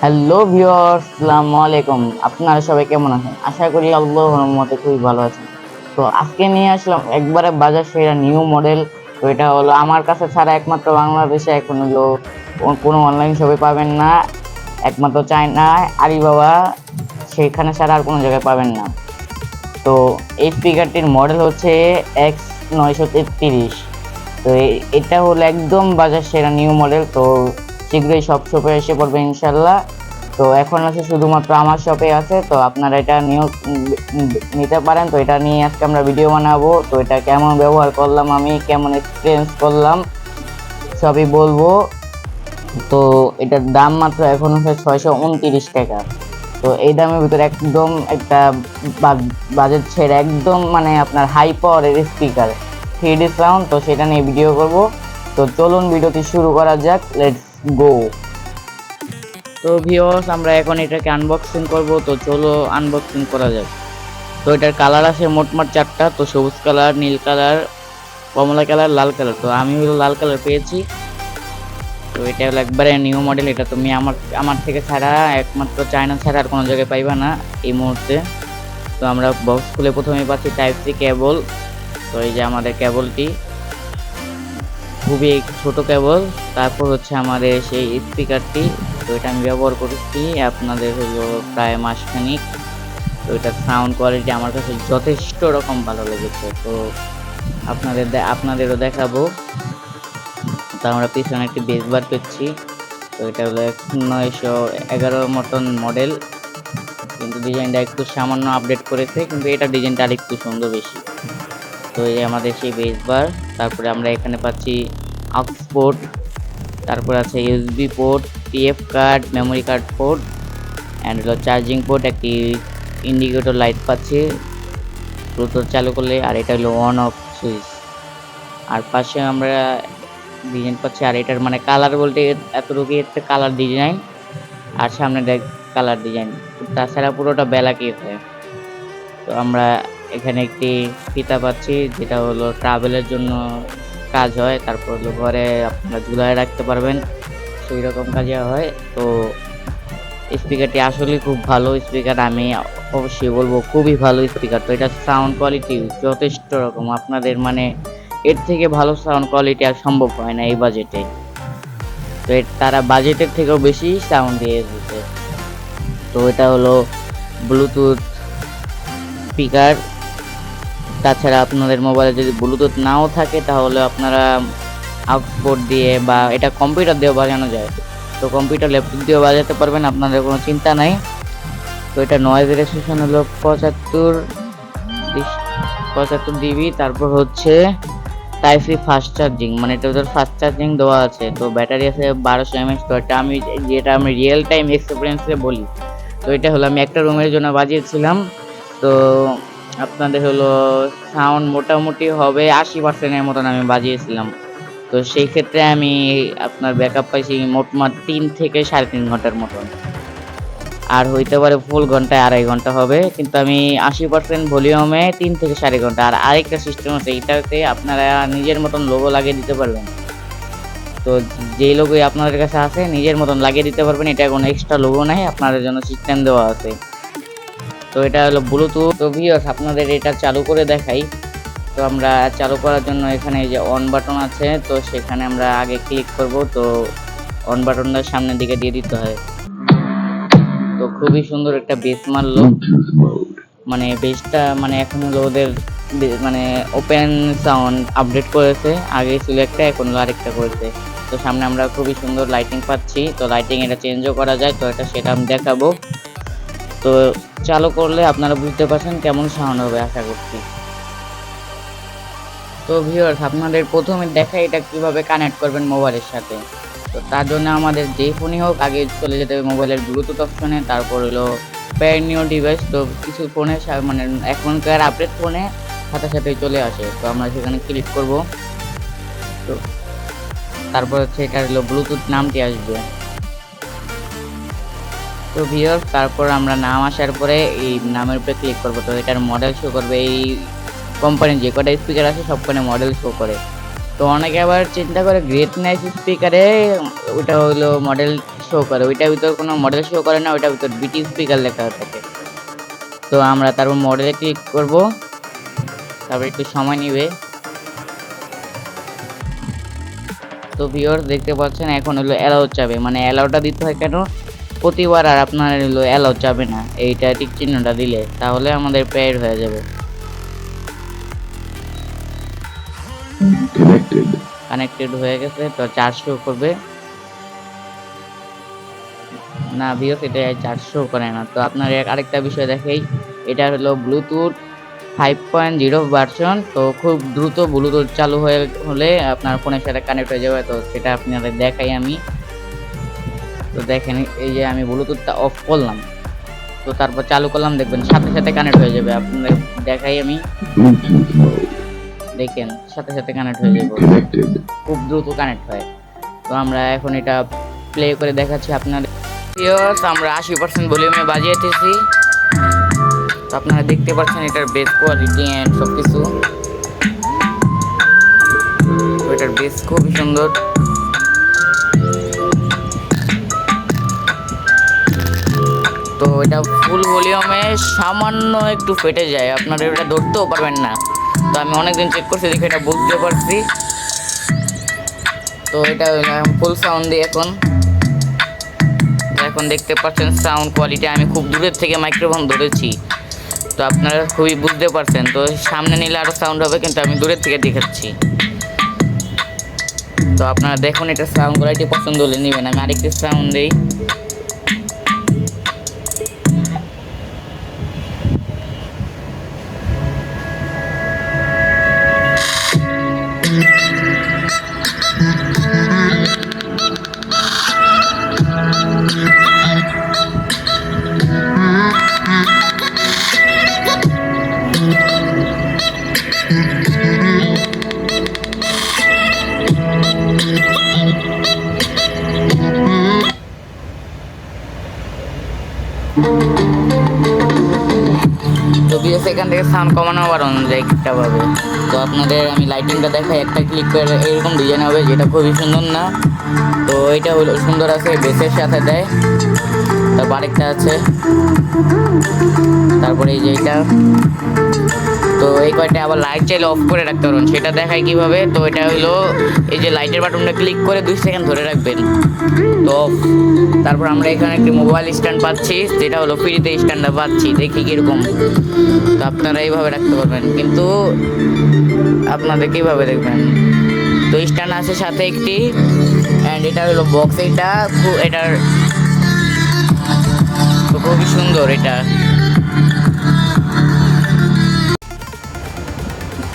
Hello viewers, আসসালামু আলাইকুম। আপনারা সবাই কেমন আছেন? আশা করি আল্লাহর খুবই ভালো আছেন। তো আজকে নিয়ে আসলাম একবারে বাজার সেরা নিউ মডেল তো এটা হলো আমার কাছে ছাড়া একমাত্র বাংলাদেশে এখন হলো কোনো অনলাইন শপে পাবেন না। একমাত্র চায়না আলিবাবা সেখানে ছাড়া আর কোনো জায়গায় পাবেন না। তো এই স্পিকারটির মডেল হচ্ছে এক্স নয়শো তেত্রিশ। তো এটা হলো একদম বাজার সেরা নিউ মডেল তো শীঘ্রই সব শপে এসে পড়বে ইনশাল্লাহ। তো এখন আছে শুধুমাত্র আমার শপে আছে, তো আপনারা এটা নিয়েও নিতে পারেন। তো এটা নিয়ে আজকে আমরা ভিডিও বানাবো। তো এটা কেমন ব্যবহার করলাম আমি, কেমন এক্সপিরিয়েন্স করলাম, সবই বলব। তো এটার দাম মাত্র এখন হচ্ছে ছয়শো উনতিরিশ টাকা। তো এই দামের ভিতরে একদম একটা বাজেট ছেড়ে একদম মানে আপনার হাই পাওয়ারের স্পিকার থ্রি ডি সাউন্ড তো সেটা নিয়ে ভিডিও করব। তো চলুন ভিডিওটি শুরু করা যাক। লেটস গো তো ভিউয়ার্স আমরা এখন এটাকে আনবক্সিং করব, তো চলো আনবক্সিং করা যাক। তো এটার কালার আছে মোটমাট চারটা, তো সবুজ কালার নীল কালার কমলা কালার লাল কালার তো আমি হলো লাল কালার পেয়েছি। তো এটা হলো একবারে নিউ মডেল এটা তুমি আমার আমার থেকে ছাড়া, একমাত্র চায়না ছাড়া আর কোনো জায়গায় পাইবা না এই মুহূর্তে। তো আমরা বক্স খুলে প্রথমে পাচ্ছি টাইপ সি কেবল তো এই যে আমাদের কেবলটি খুবই ছোট কেবল, তারপর হচ্ছে আমাদের সেই স্পিকারটি তো এটা আমি ব্যবহার করেছি আপনাদের হলো প্রায় মাসখানিক। তো এটার সাউন্ড কোয়ালিটি আমার কাছে যথেষ্ট রকম ভালো লেগেছে। তো আপনাদের আপনাদেরও দেখাবো। তো আমরা পিছনে একটি বেস বার পেয়েছি। তো এটা হলো নয়শো এগারো মতন মডেল কিন্তু ডিজাইনটা একটু সামান্য আপডেট করেছে, কিন্তু এটা ডিজাইনটা আরেকটু সুন্দর বেশি। তো এই আমাদের সেই বেস বার তারপরে আমরা এখানে পাচ্ছি আউটপোর্ট তারপর আছে USB port PF card memory card port and হলো চার্জিং পোর্ট একটি ইন্ডিকেটর লাইট পাচ্ছি। ব্লুটুথ চালু করলে, আর এটা হলো অন অফ সুইচ আর পাশে আমরা ডিজাইন পাচ্ছি, আর এটার মানে কালার বলতে এতটুকু এতে কালার ডিজাইন আর সামনে দেখ কালার ডিজাইন তাছাড়া পুরোটা বেলাকি হয়। তো আমরা এখানে একটি ফিতা পাচ্ছি, যেটা হলো ট্রাভেলের জন্য কাজ হয়। তারপর হলো ঘরে আপনারা ঝুলায় রাখতে পারবেন সেই রকম কাজে হয়। তো স্পিকারটি আসলে খুব ভালো স্পিকার আমি অবশ্যই বলব খুবই ভালো স্পিকার তো এটা সাউন্ড কোয়ালিটি যথেষ্ট রকম। আপনাদের মানে এর থেকে ভালো সাউন্ড কোয়ালিটি আর সম্ভব হয় না এই বাজেটে তো তারা বাজেটের থেকেও বেশি সাউন্ড দিয়ে দিতে তো এটা হলো ব্লুটুথ স্পিকার তাছাড়া আপনাদের মোবাইলে যদি ব্লুটুথ নাও থাকে, তাহলে আপনারা আউটপুট দিয়ে বা এটা কম্পিউটার দিয়েও বাজানো যায়। তো কম্পিউটার ল্যাপটপ দিয়েও বাজাতে পারবেন, আপনাদের কোনো চিন্তা নাই। তো এটা নয়েজ রেজিস্ট্রেশন হলো পঁচাত্তর পঁচাত্তর ডিবি তারপর হচ্ছে টাইপি ফাস্ট চার্জিং মানে এটা ওদের ফাস্ট চার্জিং দেওয়া আছে। তো ব্যাটারি আছে বারোশো এমএস তো এটা আমি যেটা আমি রিয়েল টাইম এক্সপিরিয়েন্সে বলি। তো এটা হলো আমি একটা রুমের জন্য বাজিয়েছিলাম। তো আপনাদের হলো সাউন্ড মোটামুটি হবে আশি পার্সেন্টের মতন আমি বাজিয়েছিলাম। তো সেই ক্ষেত্রে আমি আপনার ব্যাকআপ পাইছি মোটমাট তিন থেকে সাড়ে তিন ঘণ্টার মতন। আর হইতে পারে ফুল ঘন্টায় আড়াই ঘণ্টা হবে, কিন্তু আমি আশি পার্সেন্ট ভলিউমে তিন থেকে সাড়ে ঘণ্টা। আর আরেকটা সিস্টেম আছে, এটাতে আপনারা নিজের মতন লোগো লাগিয়ে দিতে পারবেন। তো যেই লোগোই আপনাদের কাছে আছে, নিজের মতন লাগিয়ে দিতে পারবেন, এটা কোনো এক্সট্রা লোগো নাই, আপনাদের জন্য সিস্টেম দেওয়া আছে। তো এটা হলো ব্লুটুথ তো ভিউয়ার্স আপনাদের এটা চালু করে দেখাই। তো আমরা চালু করার জন্য এখানে যে অন বাটন আছে, তো সেখানে আমরা আগে ক্লিক করব। তো অন বাটনটা সামনের দিকে দিয়ে দিতে হয়। তো খুবই সুন্দর একটা বেস মারলো। মানে বেসটা মানে এখন হলো ওদের মানে ওপেন সাউন্ড আপডেট করেছে। আগে ছিল একটা, এখন হলো আরেকটা করেছে। তো সামনে আমরা খুবই সুন্দর লাইটিং পাচ্ছি। তো লাইটিং এটা চেঞ্জও করা যায়। তো এটা সেটা আমি দেখাবো। তো চালু করলে আপনারা বুঝতে পারছেন কেমন সাউন্ড হবে, আশা করছি। তো ভিউয়ার্স আপনাদের প্রথমে দেখা এটা কীভাবে কানেক্ট করবেন মোবাইলের সাথে। তো তার জন্য আমাদের যেই ফোনই হোক, আগে চলে যেতে হবে মোবাইলের ব্লুটুথ অপশনে তারপর হলো প্যার নিউ ডিভাইস তো কিছু ফোনে মানে এখনকার আপডেট ফোনে সাথে সাথে চলে আসে। তো আমরা সেখানে ক্লিক করব। তো তারপর হচ্ছে এটা হলো ব্লুটুথ নামটি আসবে। তো ভিউয়ার তারপর আমরা নাম আসার পরে এই নামের উপরে ক্লিক করব। তো এটার মডেল শো করবে এই কোম্পানির যে কটা স্পিকার আছে সবখানে মডেল শো করে। তো অনেকে আবার চিন্তা করে গ্রেট নাইস স্পিকারে ওটা হলো মডেল শো করে। ওইটার ভিতর কোনো মডেল শো করে না, ওইটার ভিতর বিটি স্পিকার লেখা থাকে। তো আমরা তারপর মডেলে ক্লিক করব। তারপর একটু সময় নেবে। তো ভিউয়ার দেখতে পাচ্ছেন, এখন হলো অ্যালাউ চাবে। মানে অ্যালাউটা দিতে হয় কেন? প্রতিবার আর আপনার হলো অ্যালাউ চাবে না। এইটা টিক চিহ্নটা দিলে তাহলে আমাদের পেয়ার হয়ে যাবে। কানেক্টেড হয়ে গেছে তো চার্জ শো করবে। না ভিওস এটা চার্জ শো করে না। তো আপনার আরেকটা বিষয় দেখাই এটা হলো Bluetooth five point zero version তো খুব দ্রুত ব্লুটুথ চালু হয়ে হলে আপনার ফোনের সাথে কানেক্ট হয়ে যাবে। তো সেটা আপনাদের দেখাই আমি। তো দেখেন এই যে আমি ব্লুটুথটা অফ করলাম তো তারপর চালু করলাম দেখবেন সাথে সাথে কানেক্ট হয়ে যাবে। আপনাদের দেখাই আমি। দেখেন সাথে সাথে কানেক্ট হয়ে যাবে। খুব দ্রুত কানেক্ট হয়। তো আমরা এখন এটা প্লে করে দেখাচ্ছি আপনাদের। আমরা আশি পার্সেন্ট ভলিউমে বাজিয়েতেছি। তো আপনারা দেখতে পাচ্ছেন এটার বেস কোয়ালিটি অ্যান্ড সব কিছু এটার বেস খুবই সুন্দর। তো এটা ফুল ভলিউমে সামান্য একটু ফেটে যায়। আপনারা এটা ধরতেও পারবেন না। তো আমি অনেকদিন চেক করছি, দেখে এটা বুঝতে পারছি। তো এটা ফুল সাউন্ড দিয়ে এখন। এখন দেখতে পাচ্ছেন সাউন্ড কোয়ালিটি আমি খুব দূরের থেকে মাইক্রোফোন ধরেছি। তো আপনারা খুবই বুঝতে পারছেন। তো সামনে নিলে আরও সাউন্ড হবে, কিন্তু আমি দূরের থেকে দেখাচ্ছি। তো আপনারা দেখুন এটা সাউন্ড কোয়ালিটি পছন্দ হলে নেবেন। আমি আরেকটি সাউন্ড দিই। থেকে সাউন্ড কমানো আবার অনুযায়ী একটা পাবে। তো আপনাদের আমি লাইটিংটা দেখাই, একটা ক্লিক করে এরকম ডিজাইন হবে, যেটা খুবই সুন্দর না। তো এটা হলো সুন্দর আছে বেসের সাথে দেয়। তারপর আরেকটা আছে। তারপরে এই যে এটা। তো এই কয়টা আবার লাইট চাইলে অফ করে রাখতে পারবেন। সেটা দেখায় কীভাবে? তো এটা হলো এই যে লাইটের বাটনটা ক্লিক করে দুই সেকেন্ড ধরে রাখবেন। তো। তারপর আমরা এখানে একটি মোবাইল স্ট্যান্ড পাচ্ছি, যেটা হলো ফ্রিতে স্ট্যান্ডটা পাচ্ছি। দেখি কীরকম। তো আপনারা এইভাবে রাখতে পারবেন। কিন্তু আপনাদের কীভাবে দেখবেন? তো স্ট্যান্ড আছে সাথে একটি অ্যান্ড এটা হলো বক্স এটা খু- এটার খুবই সুন্দর এটা।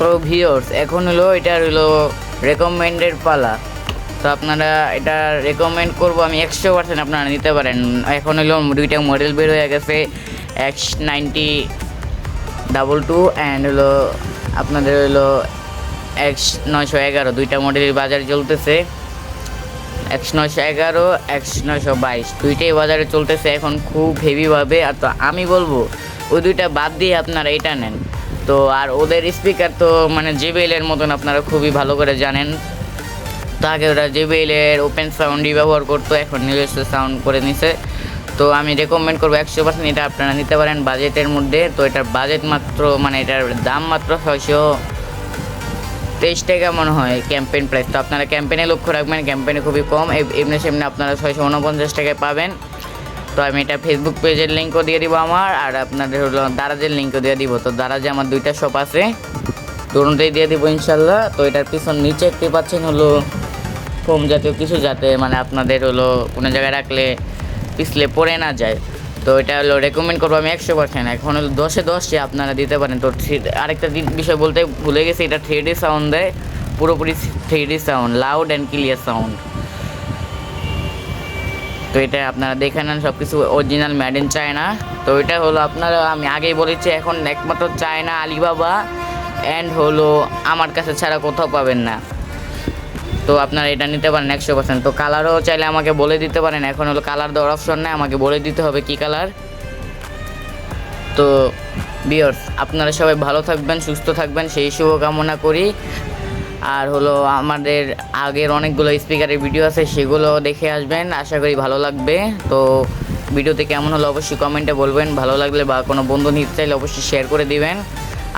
তো ভিওর্স এখন হলো এটা হলো রেকমেন্ডেড পালা। তো আপনারা এটা রেকমেন্ড করব, আমি একশো পার্সেন্ট আপনারা নিতে পারেন। এখন হলো দুইটা মডেল বের হয়ে গেছে X ninety double two and হলো আপনাদের হলো এক্স নয়শো এগারো, দুইটা মডেলের বাজারে চলতেছে। এক্স নয়শো এগারো এক্স নয়শো বাইশ, দুইটাই বাজারে চলতেছে এখন খুব হেভিভাবে আর তো আমি বলব, ওই দুইটা বাদ দিয়ে আপনারা এটা নেন। তো আর ওদের স্পিকার তো মানে জেবিএলের মতন আপনারা খুবই ভালো করে জানেন। তো আগে ওরা জেবিএলের ওপেন সাউন্ডই ব্যবহার করতো, এখন নিজস্ব সাউন্ড করে নিছে। তো আমি রেকমেন্ড করব একশো পার্সেন্ট এটা আপনারা নিতে পারেন বাজেটের মধ্যে। তো এটার বাজেট মাত্র মানে এটার দাম মাত্র ছয়শো তেইশ টাকা মনে হয় ক্যাম্পেইন প্রাইস তো আপনারা ক্যাম্পেইনে লক্ষ্য রাখবেন ক্যাম্পেইনে খুবই কম। এমনি সেমনি আপনারা ছয়শো উনপঞ্চাশ টাকায় পাবেন। তো আমি এটা ফেসবুক পেজের লিঙ্কও দিয়ে দিব আমার, আর আপনাদের হলো দারাজের লিঙ্কও দিয়ে দিব। তো দারাজে আমার দুইটা শপ আছে, দুটোতেই দিয়ে দিব ইনশাল্লাহ। তো এটার পিছন নিচে একটি পাচ্ছেন হলো ফোম জাতীয় কিছু, যাতে মানে আপনাদের হলো কোনো জায়গায় রাখলে পিছলে পড়ে না যায়। তো এটা হলো রেকমেন্ড করব আমি একশো পার্সেন্ট এখন হলো দশে দশে আপনারা দিতে পারেন। তো আরেকটা বিষয় বলতে ভুলে গেছি, এটা থ্রি সাউন্ড দেয়, পুরোপুরি three sound loud and clear sound তো এটা আপনারা দেখে নেন সব কিছু অরিজিনাল মেড ইন চায়না তো এটা হলো আপনারা, আমি আগেই বলেছি, এখন একমাত্র চায়না আলিবাবা অ্যান্ড হলো আমার কাছে ছাড়া কোথাও পাবেন না। তো আপনারা এটা নিতে পারেন একশো পার্সেন্ট তো কালারও চাইলে আমাকে বলে দিতে পারেন, এখন হলো কালার দেওয়ার অপশন নেই, আমাকে বলে দিতে হবে কি কালার তো বিয়ার্স আপনারা সবাই ভালো থাকবেন, সুস্থ থাকবেন, সেই শুভকামনা করি। আর হলো আমাদের আগের অনেকগুলো স্পিকারের ভিডিও আছে, সেগুলো দেখে আসবেন। আশা করি ভালো লাগবে। তো ভিডিওতে কেমন হলো অবশ্যই কমেন্টে বলবেন। ভালো লাগলে বা কোনো বন্ধু নিতে চাইলে অবশ্যই শেয়ার করে দিবেন।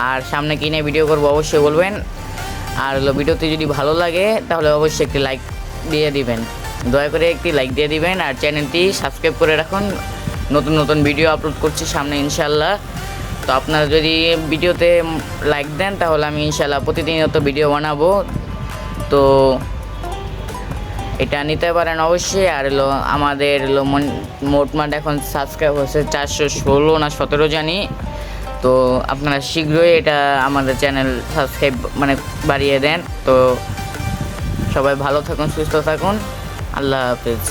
আর সামনে কিনে ভিডিও করব অবশ্যই বলবেন। আর হলো ভিডিওতে যদি ভালো লাগে, তাহলে অবশ্যই একটি লাইক দিয়ে দিবেন। দয়া করে একটি লাইক দিয়ে দিবেন। আর চ্যানেলটি সাবস্ক্রাইব করে রাখুন। নতুন নতুন ভিডিও আপলোড করছি সামনে ইনশাল্লাহ তো আপনারা যদি ভিডিওতে লাইক দেন, তাহলে আমি ইনশাল্লাহ প্রতিদিনত ভিডিও বানাবো। তো এটা নিতে পারেন অবশ্যই। আর হলো আমাদের হলো মোটমাট এখন সাবস্ক্রাইব হচ্ছে চারশো ষোলো না সতেরো জানি। তো আপনারা শীঘ্রই এটা আমাদের চ্যানেল সাবস্ক্রাইব মানে বাড়িয়ে দেন। তো সবাই ভালো থাকুন, সুস্থ থাকুন। আল্লাহ হাফিজ।